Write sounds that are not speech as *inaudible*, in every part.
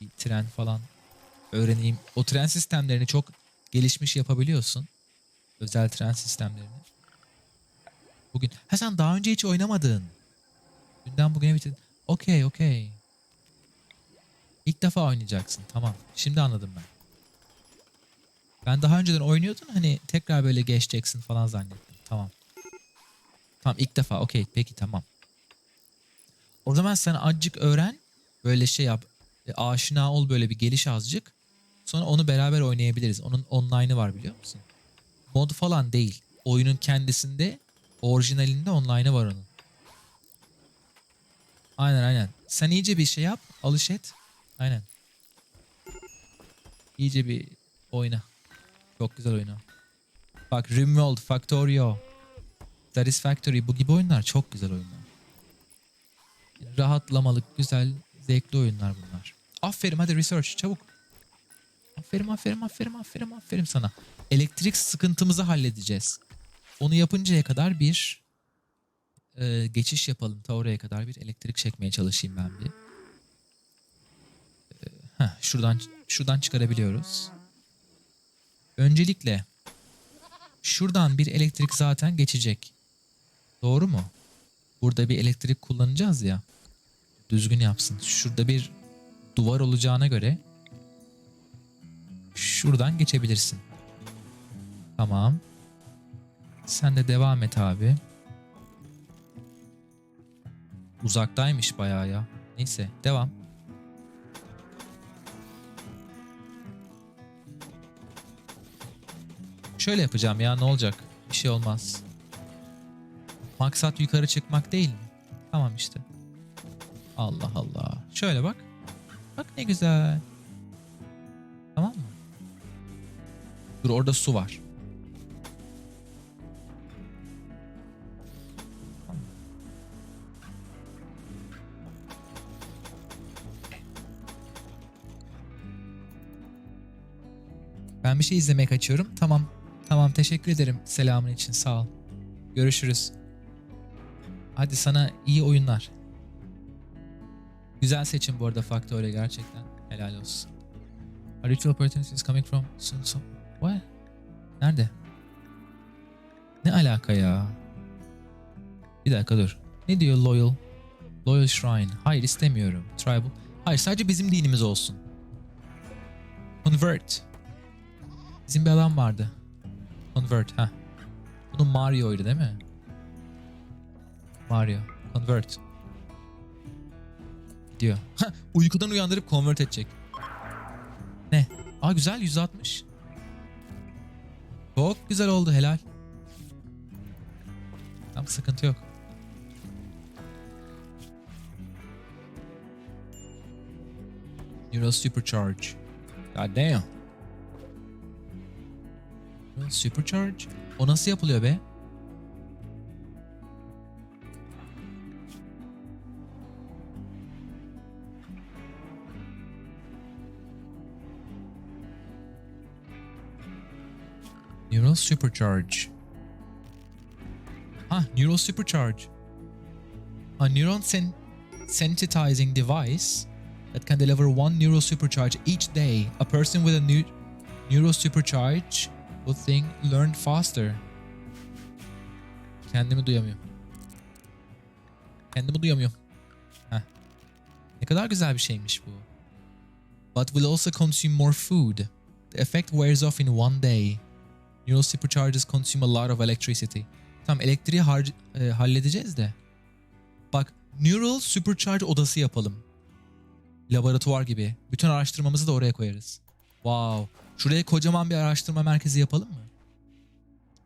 bir tren falan öğreneyim. O tren sistemlerini çok gelişmiş yapabiliyorsun. Özel tren sistemlerini. Bugün. Ha sen daha önce hiç oynamadın. Dünden bugüne bitirdin. Okey okey. İlk defa oynayacaksın. Tamam. Şimdi anladım ben. Ben daha önceden oynuyordun hani tekrar böyle geçeceksin falan zannettim. Tamam. Tamam ilk defa okey peki tamam. O zaman sen azıcık öğren. Böyle şey yap. E, aşina ol böyle bir geliş azıcık. Sonra onu beraber oynayabiliriz. Onun online'ı var biliyor musun? Mod falan değil. Oyunun kendisinde orijinalinde online'ı var onun. Aynen aynen. Sen iyice bir şey yap. Alış et. Aynen. İyice bir oyna. Çok güzel oyna. Bak Rimworld, Factorio, Satisfactory bu gibi oyunlar çok güzel oyunlar. Rahatlamalık, güzel, zevkli oyunlar bunlar. Aferin hadi research çabuk. Aferin aferin aferin aferin aferin sana. Elektrik sıkıntımızı halledeceğiz. Onu yapıncaya kadar bir e, geçiş yapalım. Ta oraya kadar bir elektrik çekmeye çalışayım ben bir. E, heh, şuradan şuradan çıkarabiliyoruz. Öncelikle şuradan bir elektrik zaten geçecek. Doğru mu? Burada bir elektrik kullanacağız ya. Düzgün yapsın. Şurada bir duvar olacağına göre şuradan geçebilirsin. Tamam. Sen de devam et abi. Uzaktaymış bayağı ya. Neyse devam. Şöyle yapacağım ya ne olacak? Bir şey olmaz. Maksat yukarı çıkmak değil mi? Tamam işte. Allah Allah. Şöyle bak. Bak ne güzel. Tamam mı? Dur orada su var. Ben bir şey izlemeye kaçıyorum. Tamam. Tamam teşekkür ederim selamın için sağ ol. Görüşürüz. Hadi sana iyi oyunlar. Güzel seçim bu arada Factorio gerçekten. Helal olsun. A ritual opportunity is coming from Sun Sun. What? Nerede? Ne alaka ya? Bir dakika dur. Ne diyor loyal? Loyal shrine. Hayır istemiyorum. Tribal. Hayır sadece bizim dinimiz olsun. Convert. Bizim bir adam vardı. Convert ha. Bunun Mario'ydu değil mi? Mario. Convert. Ha, uykudan uyandırıp convert edecek. Ne? Aa güzel 160. Çok güzel oldu helal. Tam sıkıntı yok. Neural Supercharge. God damn. Neural Supercharge? O nasıl yapılıyor be? Neural Supercharge. Ah, Neural Supercharge. A neuron sen- sensitizing device that can deliver one neural supercharge each day. A person with a new neural supercharge will think learn faster. Kendimi duyamıyorum. Kendimi duyamıyorum. Heh. Ne kadar güzel bir şeymiş bu. But will also consume more food. The effect wears off in one day. Neural supercharges consume a lot of electricity. Tamam elektriği e, halledeceğiz de. Bak Neural Supercharge odası yapalım. Laboratuvar gibi. Bütün araştırmamızı da oraya koyarız. Wow. Şuraya kocaman bir araştırma merkezi yapalım mı?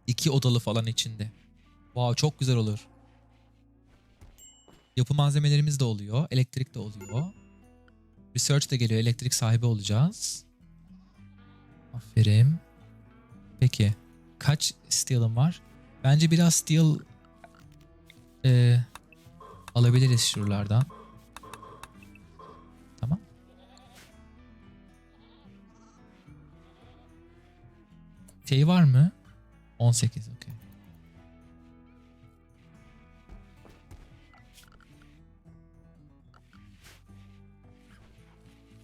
İki odalı falan içinde. Wow çok güzel olur. Yapı malzemelerimiz de oluyor. Elektrik de oluyor. Research de geliyor. Elektrik sahibi olacağız. Aferin. Peki. Kaç steel'ım var? Bence biraz steel e, alabiliriz şuralardan. Tamam. Şey var mı? 18 okey.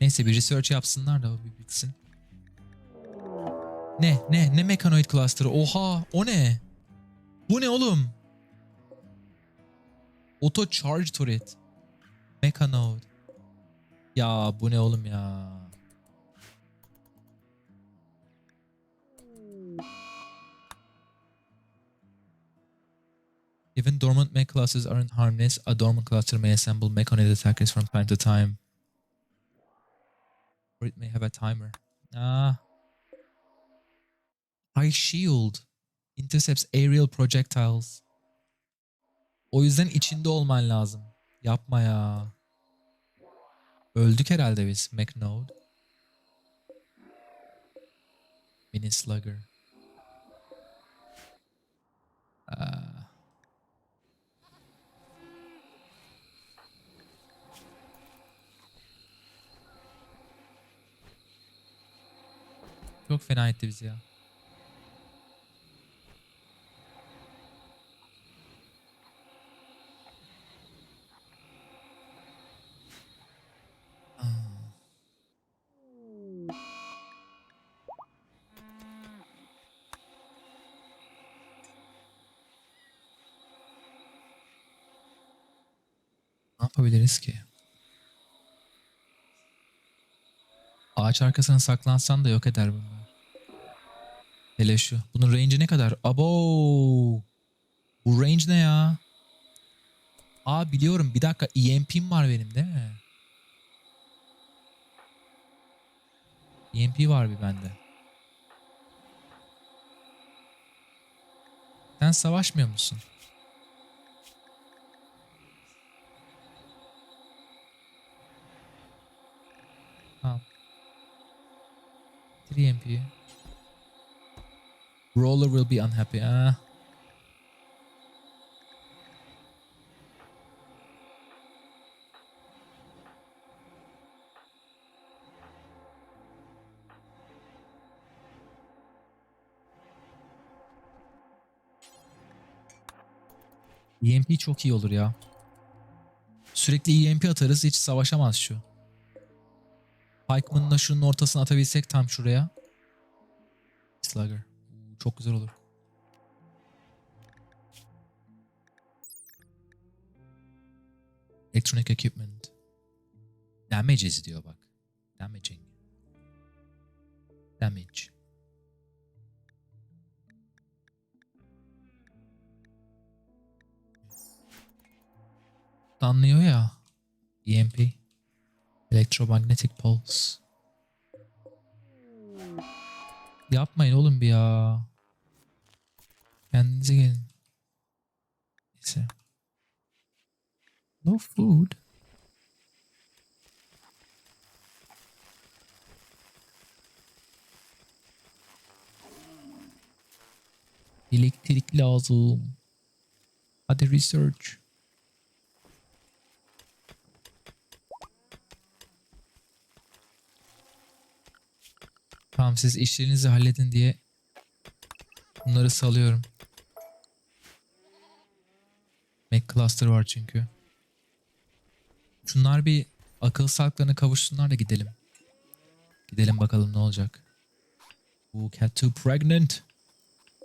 Neyse bir research yapsınlar da o bir bitsin. Ne? Ne? Ne mekanoid cluster'ı? Oha! O ne? Bu ne oğlum? Auto charge turret. Mechanode. Ya bu ne oğlum ya? Even dormant mech classes aren't harmless, a dormant cluster may assemble mechanoid attackers from time to time. Or it may have a timer. Ah. High shield. Intercepts aerial projectiles. O yüzden içinde olman lazım. Yapma ya. Öldük herhalde biz. McNode. Mini Slugger. Aa. Çok fena etti bizi ya. Yapabiliriz ki? Ağaç arkasına saklansan da yok eder bunlar. Hele şu. Bunun range'i ne kadar? Abo! Bu range ne ya? Aa biliyorum. Bir dakika. EMP'm var benim değil mi? EMP var bir bende. Sen savaşmıyor musun? Tamam. 3 EMP. Roller will be unhappy. Ah. EMP çok iyi olur ya. Sürekli EMP atarız hiç savaşamaz şu. Pikeman'la şunun ortasına atabilsek tam şuraya. Slugger. Çok güzel olur. Electronic equipment. Damages diyor bak. Damaging. Damage. Anlıyor ya. EMP. Electromagnetic pulse. Yapmayın oğlum bir ya. Kendinize gelin. Neyse. No food. Elektrik lazım. Hadi research. Tamam siz işlerinizi halledin diye bunları salıyorum. Mac cluster var çünkü. Şunlar bir akıl sağlıklarına kavuşsunlar da gidelim. Gidelim bakalım ne olacak. Bu cat too pregnant.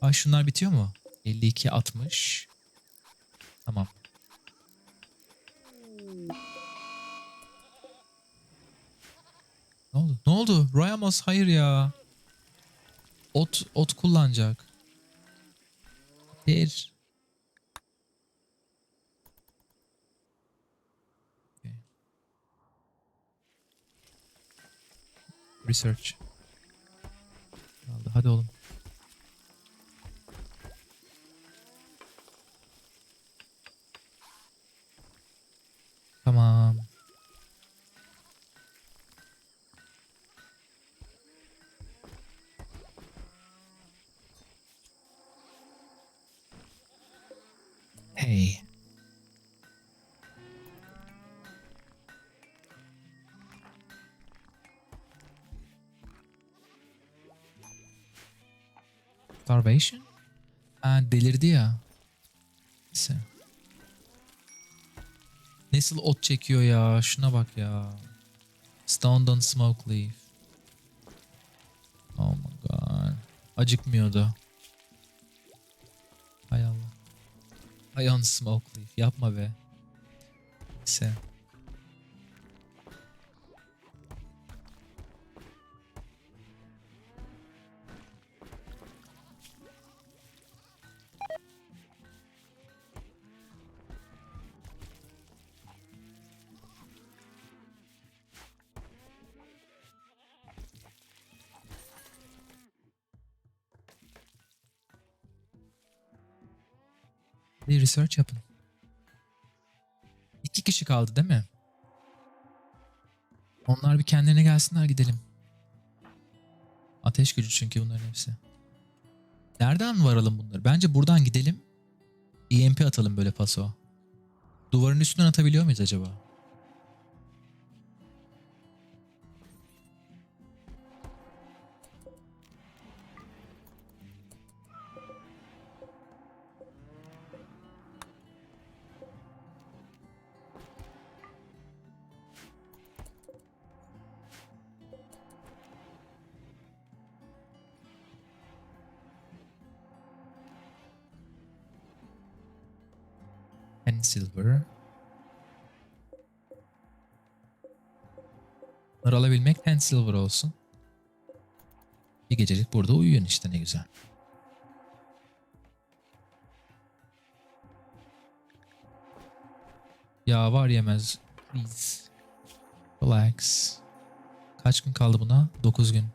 Ay şunlar bitiyor mu? 52 60. Tamam. Ne oldu? Ne oldu? Rayamos hayır ya. Ot ot kullanacak. Bir. Okay. Research. Aldı. Hadi oğlum. Tamam. Hey. Starvation? Ha, delirdi ya. Neyse. Nasıl ot çekiyor ya? Şuna bak ya. Stoned on smoke leaf. Oh my god. Acıkmıyordu. Hay on smoke leaf. Yapma be. Neyse. Bir research yapın. İki kişi kaldı değil mi? Onlar bir kendilerine gelsinler gidelim. Ateş gücü çünkü bunların hepsi. Nereden varalım bunları? Bence buradan gidelim. EMP atalım böyle paso. Duvarın üstünden atabiliyor muyuz acaba? And silver. Bunları alabilmek 10 silver olsun. Bir gecelik burada uyuyun işte ne güzel. Ya var yemez. Please. Relax. Kaç gün kaldı buna? 9 gün.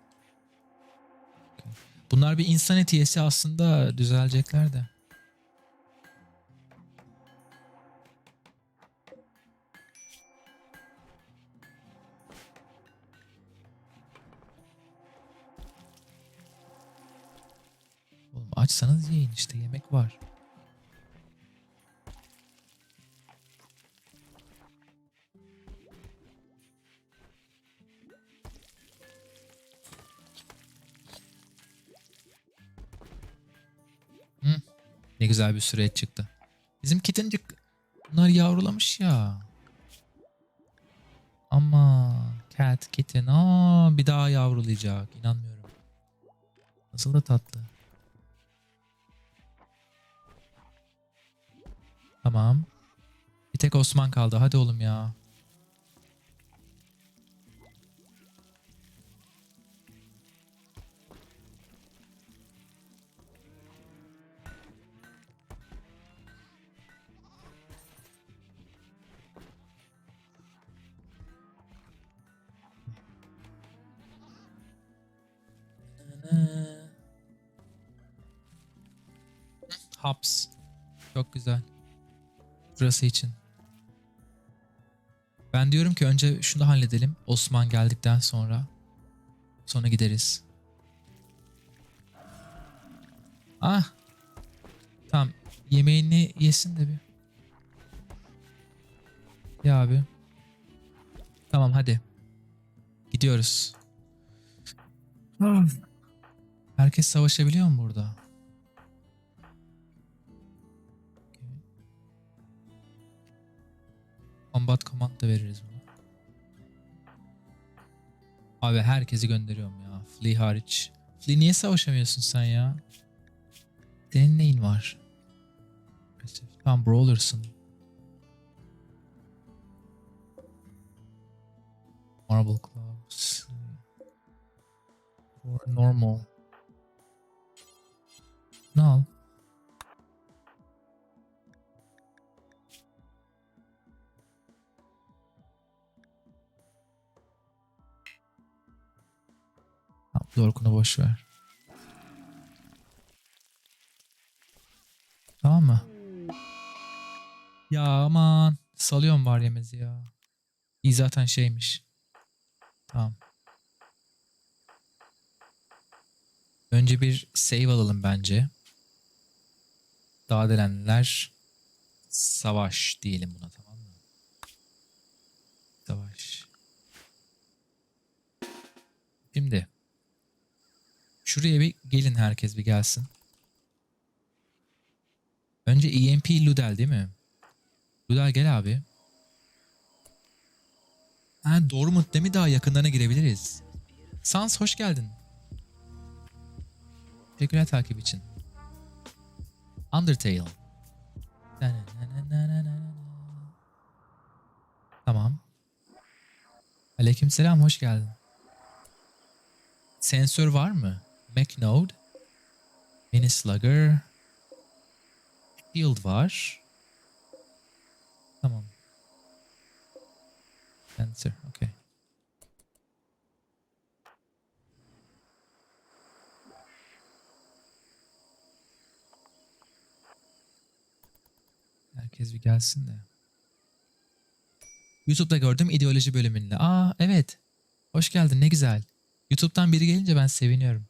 Bunlar bir insan etiyesi aslında düzelecekler de. Açsanız yiyin işte yemek var. Hı, ne güzel bir süreç çıktı. Bizim kitincik bunlar yavrulamış ya. Ama cat kitten aa bir daha yavrulayacak inanmıyorum. Nasıl da tatlı. Tamam. Bir tek Osman kaldı. Hadi oğlum ya. Hops. Çok güzel. Burası için. Ben diyorum ki önce şunu halledelim. Osman geldikten sonra. Sonra gideriz. Ah. Tamam. Yemeğini yesin de bir. Ya abi. Tamam hadi. Gidiyoruz. Herkes savaşabiliyor mu burada? Combat command da veririz buna. Abi herkesi gönderiyorum ya. Flea hariç. Flea niye savaşamıyorsun sen ya? Senin neyin var? Tamam brawler'sın. Marble Claws. Or normal. Ne al? Dorkun'u boş ver. Tamam mı? Ya aman. Salıyorum var yemezi ya. İyi zaten şeymiş. Tamam. Önce bir save alalım bence. Daha delenler savaş diyelim buna tamam mı? Savaş. Şimdi şuraya bir gelin herkes bir gelsin. Önce EMP Ludel değil mi? Ludel gel abi. Ha, Dortmund değil mi daha yakınlarına girebiliriz. Sans hoş geldin. Teşekkürler takip için. Undertale. Tamam. Aleykümselam hoş geldin. Sensör var mı? MacNode. Mini Slugger. Shield var. Tamam. Sensor, okay. Herkes bir gelsin de. YouTube'da gördüm ideoloji bölümünde. Aa evet. Hoş geldin ne güzel. YouTube'dan biri gelince ben seviniyorum.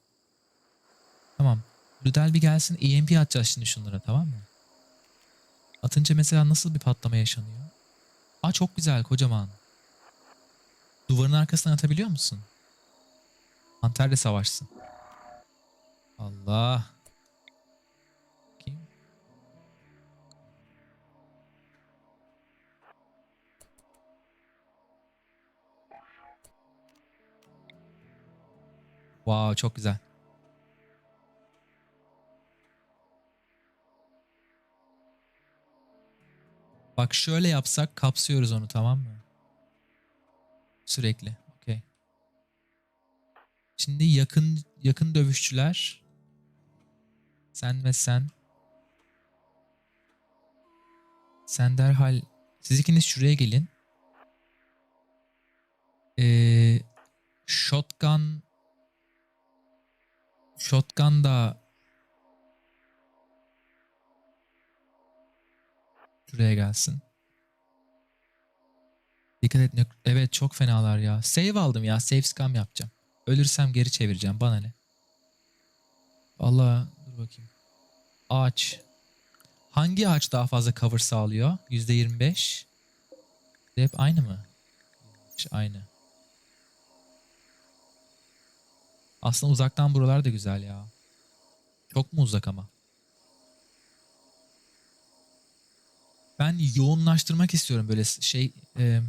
Tamam. Rudel bir gelsin. EMP atacağız şimdi şunlara tamam mı? Atınca mesela nasıl bir patlama yaşanıyor? Aa çok güzel kocaman. Duvarın arkasına atabiliyor musun? Panterle savaşsın. Allah. Kim? Wow çok güzel. Bak şöyle yapsak kapsıyoruz onu tamam mı? Sürekli. Okey. Şimdi yakın yakın dövüşçüler. Sen ve sen. Sen derhal siz ikiniz şuraya gelin. Ee, shotgun Shotgun da şuraya gelsin. Dikkat et. Evet çok fenalar ya. Save aldım ya. Save scam yapacağım. Ölürsem geri çevireceğim. Bana ne? Allah dur bakayım. Ağaç. Hangi ağaç daha fazla cover sağlıyor? %25. Hep aynı mı? Aynı. Aslında uzaktan buralar da güzel ya. Çok mu uzak ama? Ben yoğunlaştırmak istiyorum böyle şey e,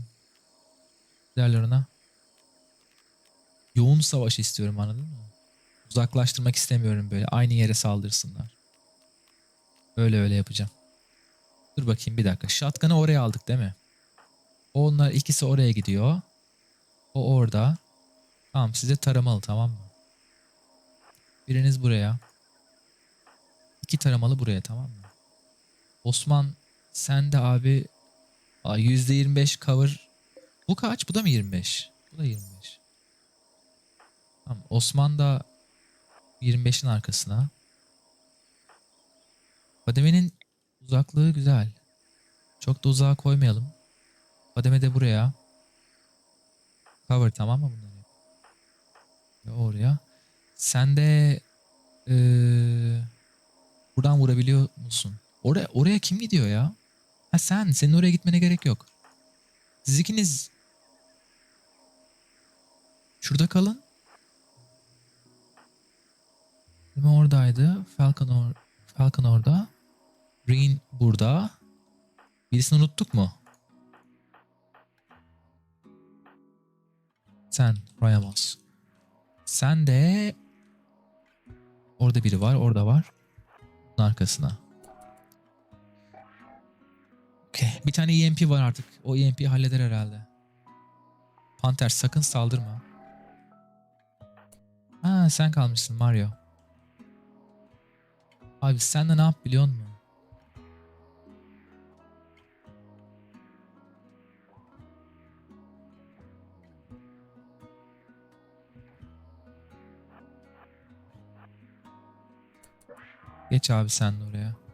derler ona. Yoğun savaş istiyorum anladın mı? Uzaklaştırmak istemiyorum böyle. Aynı yere saldırsınlar. Öyle öyle yapacağım. Dur bakayım bir dakika. Shotgun'ı oraya aldık değil mi? Onlar ikisi oraya gidiyor. O orada. Tamam size taramalı tamam mı? Biriniz buraya. İki taramalı buraya tamam mı? Osman sen de abi Aa, %25 cover. Bu kaç? Bu da mı 25? Bu da 25. Tamam. Osman da 25'in arkasına. Kademenin uzaklığı güzel. Çok da uzağa koymayalım. Kademe de buraya. Cover tamam mı bunları? Ve oraya. Sen de eee, buradan vurabiliyor musun? Oraya, oraya kim gidiyor ya? Ha sen. Senin oraya gitmene gerek yok. Siz ikiniz şurada kalın. Mi oradaydı? Falcon, or Falcon orada. Green burada. Birisini unuttuk mu? Sen Ramos. Sen de orada biri var, orada var. Bunun arkasına. Okey. Bir tane EMP var artık. O EMP'yi halleder herhalde. Panter sakın saldırma. Ha sen kalmışsın Mario. Abi sen de ne yap biliyor musun? Geç abi sen de oraya.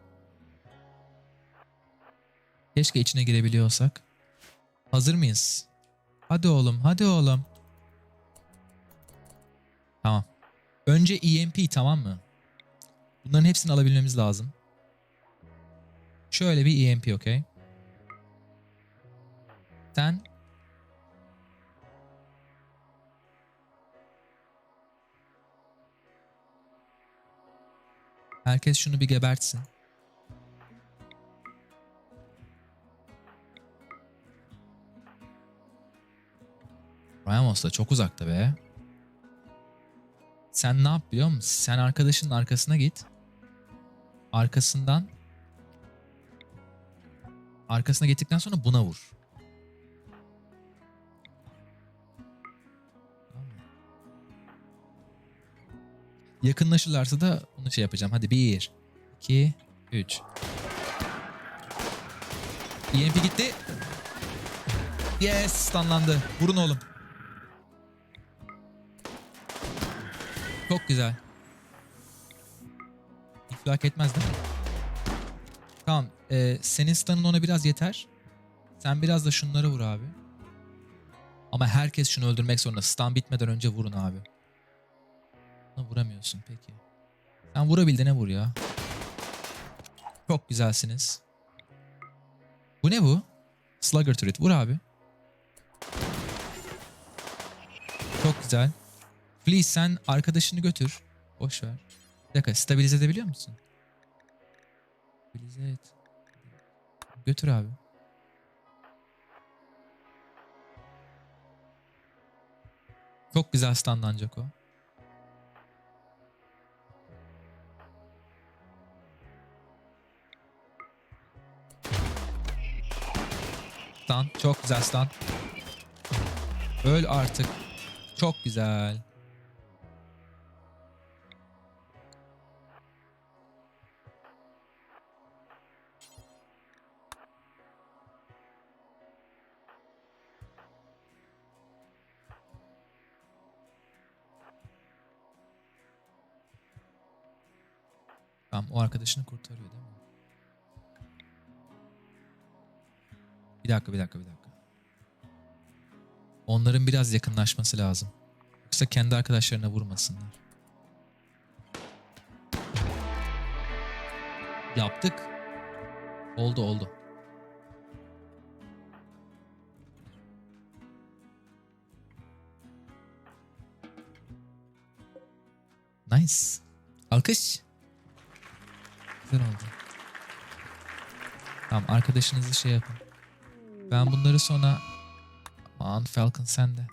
Keşke içine girebiliyorsak. Hazır mıyız? Hadi oğlum, hadi oğlum. Tamam. Önce EMP tamam mı? Bunların hepsini alabilmemiz lazım. Şöyle bir EMP okey. Sen Herkes şunu bir gebertsin. Ramos da çok uzakta be. Sen ne yap biliyor musun? Sen arkadaşının arkasına git. Arkasından arkasına gittikten sonra buna vur. Yakınlaşırlarsa da bunu şey yapacağım. Hadi 1, 2, 3. EMP gitti. Yes, stunlandı. Vurun oğlum. Çok güzel. İflak etmez değil mi? Tamam. e, senin stun'ın ona biraz yeter. Sen biraz da şunları vur abi. Ama herkes şunu öldürmek zorunda. Stun bitmeden önce vurun abi. Bunu vuramıyorsun peki. Sen vurabildiğine vur ya. Çok güzelsiniz. Bu ne bu? Slugger turret. Vur abi. Çok güzel. Please sen arkadaşını götür. Boş ver. Bir dakika stabilize edebiliyor musun? Stabilize et. Götür abi. Çok güzel standlanacak o. Stun. Çok güzel stun. Öl artık. Çok güzel. Tamam o arkadaşını kurtarıyor değil mi? Bir dakika bir dakika bir dakika. Onların biraz yakınlaşması lazım. Yoksa kendi arkadaşlarına vurmasınlar. Yaptık. Oldu oldu. Nice. Alkış. Güzel oldu. Tamam arkadaşınızı şey yapın. Ben bunları sonra... Aman Falcon sen de.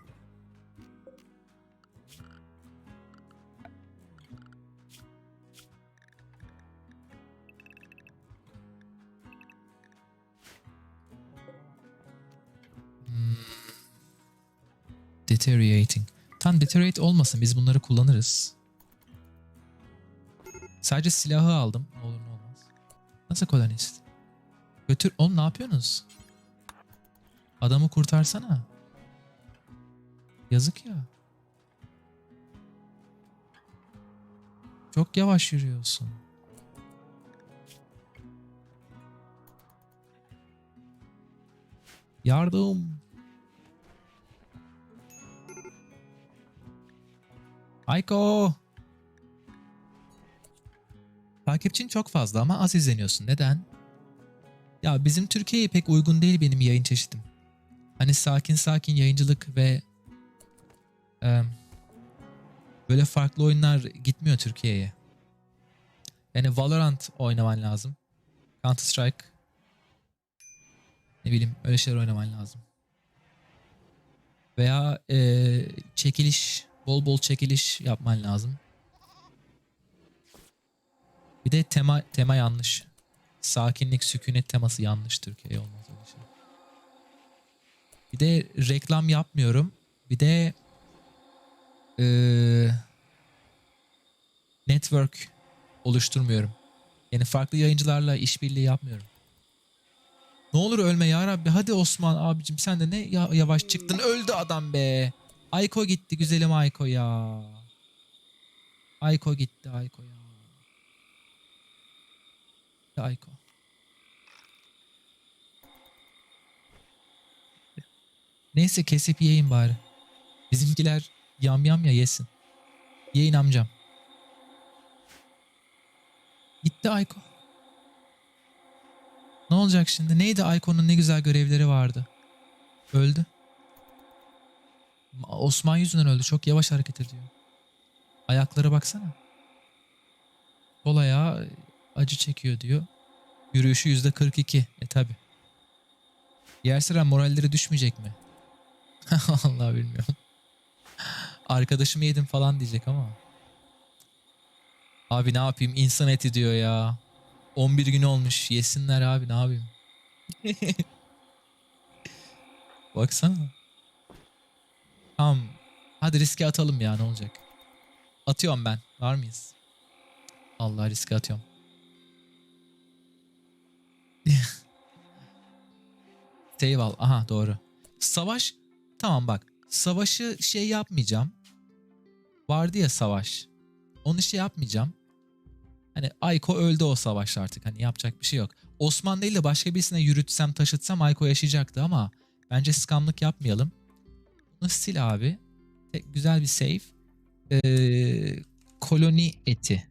Hmm. Deteriorating. Tam deteriorate olmasın biz bunları kullanırız. Sadece silahı aldım. Nasıl kolonist? Götür. Oğlum ne yapıyorsunuz? Adamı kurtarsana. Yazık ya. Çok yavaş yürüyorsun. Yardım. Ayko. Takipçin çok fazla ama az izleniyorsun. Neden? Ya bizim Türkiye'ye pek uygun değil benim yayın çeşidim. Hani sakin sakin yayıncılık ve e, böyle farklı oyunlar gitmiyor Türkiye'ye. Yani Valorant oynaman lazım. Counter Strike. Ne bileyim öyle şeyler oynaman lazım. Veya e, çekiliş, bol bol çekiliş yapman lazım. Bir de tema tema yanlış. Sakinlik, sükunet teması yanlış Türkiye'ye olmaz öyle şey. Bir de reklam yapmıyorum. Bir de eee, network oluşturmuyorum. Yani farklı yayıncılarla işbirliği yapmıyorum. Ne olur ölme ya Rabbi. Hadi Osman abicim sen de ne ya- yavaş çıktın. Öldü adam be. Ayko gitti güzelim Ayko ya. Ayko gitti Ayko ya. Ayko. Neyse kesip yiyeyim bari. Bizimkiler yam yam ya yesin. Yiyin amcam. Gitti Ayko. Ne olacak şimdi? Neydi Ayko'nun ne güzel görevleri vardı. Öldü. Osman yüzünden öldü. Çok yavaş hareket ediyor. Ayaklara baksana. Sol ayağı acı çekiyor diyor. Yürüyüşü yüzde 42. E tabi. Diğer sıra moralleri düşmeyecek mi? *laughs* Allah bilmiyorum. Arkadaşımı yedim falan diyecek ama. Abi ne yapayım insan eti diyor ya. 11 gün olmuş yesinler abi ne yapayım. *laughs* Baksana. Tamam. Hadi riske atalım ya ne olacak. Atıyorum ben. Var mıyız? Allah riske atıyorum. *laughs* Save al. Aha doğru. Savaş. Tamam bak. Savaşı şey yapmayacağım. Vardı ya savaş. Onu şey yapmayacağım. Hani Ayko öldü o savaşta artık. Hani yapacak bir şey yok. Osman değil de başka birisine yürütsem taşıtsam Ayko yaşayacaktı ama bence skamlık yapmayalım. Bunu sil abi. Tek- güzel bir save. Ee, koloni eti.